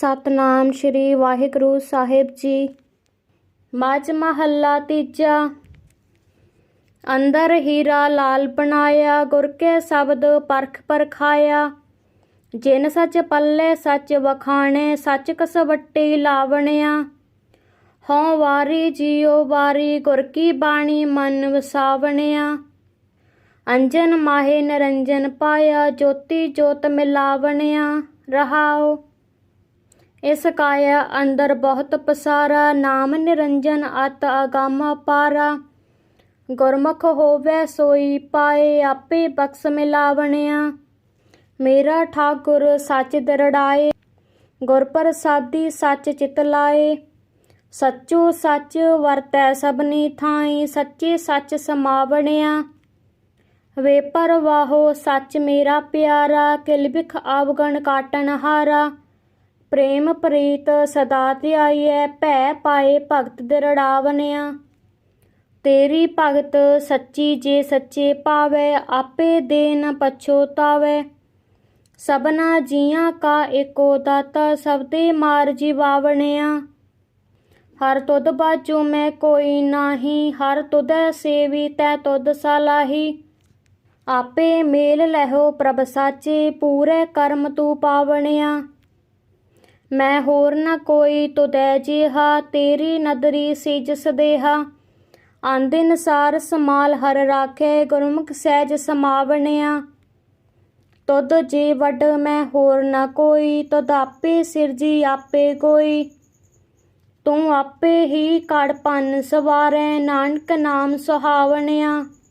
ਸਤਨਾਮ ਸ੍ਰੀ ਵਾਹਿਗੁਰੂ ਸਾਹਿਬ ਜੀ। ਮਜ ਮਹੱਲਾ ਤੀਜਾ। ਅੰਦਰ ਹੀਰਾ ਲਾਲ ਬਣਾਇਆ, ਗੁਰ ਕੇ ਸ਼ਬਦ ਪਰਖ ਪਰਖਾਇਆ। ਜਿਨ ਸੱਚ ਪੱਲੇ ਸੱਚ ਵਖਾਣੇ, ਸੱਚ ਕਸਵੱਟੀ ਲਾਵਣਿਆ। ਹਉ ਵਾਰੀ ਜੀਉ ਵਾਰੀ, ਗੁਰ ਕੀ ਬਾਣੀ ਮਨ ਵਸਾਵਣਿਆ। ਅੰਜਨ ਮਾਹੇ ਨਰੰਜਨ ਪਾਇਆ, ਜੋਤੀ ਜੋਤ ਮਿਲਾਵਣਿਆ। ਰਹਾਓ ਇਸ ਕਾਇਆ ਅੰਦਰ ਬਹੁਤ ਪਸਾਰਾ, ਨਾਮ ਨਿਰੰਜਨ ਅਤ ਆਗਾਮਾ ਪਾਰਾ। ਗੁਰਮੁਖ ਹੋਵੇ ਸੋਈ, ਪਾਏ ਆਪੇ ਬਖਸ਼ ਮਿਲਾਵਣਿਆ। ਮੇਰਾ ਠਾਕੁਰ ਸੱਚ ਦਰੜਾਏ, ਗੁਰ ਪ੍ਰਸਾਦੀ ਸੱਚ ਚਿਤ ਲਾਏ। ਸੱਚੋ ਸੱਚ ਵਰਤੈ ਸਭਨੀ ਥਾਈ, ਸੱਚੇ ਸੱਚ ਸਮਾਵਣਿਆ। ਵੇ ਪਰਵਾਹੋ ਸੱਚ ਮੇਰਾ ਪਿਆਰਾ, ਕਿਲ ਬਿਖ ਆਵਗਣ ਕਾਟਨ ਹਾਰਾ। ਪ੍ਰੇਮ ਪ੍ਰੀਤ ਸਦਾ ਧਿਆਈਐ, ਭੈ ਪਾਏ ਭਗਤ ਦਿਰੜਾਵਨਿਆ। ਤੇਰੀ ਭਗਤ ਸੱਚੀ ਜੇ ਸੱਚੇ ਪਾਵੇ, ਆਪੇ ਦੇ ਨ ਪਛੋਤਾਵੇ ਸਭਨਾ ਜੀਆਂ ਕਾ ਏਕੋ ਦਾਤਾ, ਸਭ ਤੇ ਮਾਰ ਜੀਵਾਵਣਿਆ ਹਰ ਤੁਧ ਬਾਜੂ ਮੈਂ ਕੋਈ ਨਾਹੀ, ਹਰ ਤੁਧੈ ਸੇਵੀ ਤੈ ਤੁਧ ਸਲਾਹੀ। ਆਪੇ ਮੇਲ ਲਹਿਓ ਪ੍ਰਭ ਸਾਚੇ, ਪੂਰੇ ਕਰਮ ਤੂੰ ਪਾਵਣਿਆ। ਮੈਂ ਹੋਰ ਨਾ ਕੋਈ ਤੁਦੈ ਜਿਹਾ, ਤੇਰੀ ਨਦਰੀ ਸਿਜ ਸਦੇਹਾ ਆਂਦੇ ਨਸਾਰ ਸਮਾਲ ਹਰ ਰਾਖੇ, ਗੁਰਮੁਖ ਸਹਿਜ ਸਮਾਵਣਿਆ। ਤੁਧ ਜੇ ਵੱਡ ਮੈਂ ਹੋਰ ਨਾ ਕੋਈ, ਤੁਧ ਆਪੇ ਸਿਰਜੀ ਆਪੇ ਕੋਈ। ਤੂੰ ਆਪੇ ਹੀ ਕੜ ਪੰਨ ਸਵਾਰੈ, ਨਾਨਕ ਨਾਮ ਸੁਹਾਵਣਿਆ।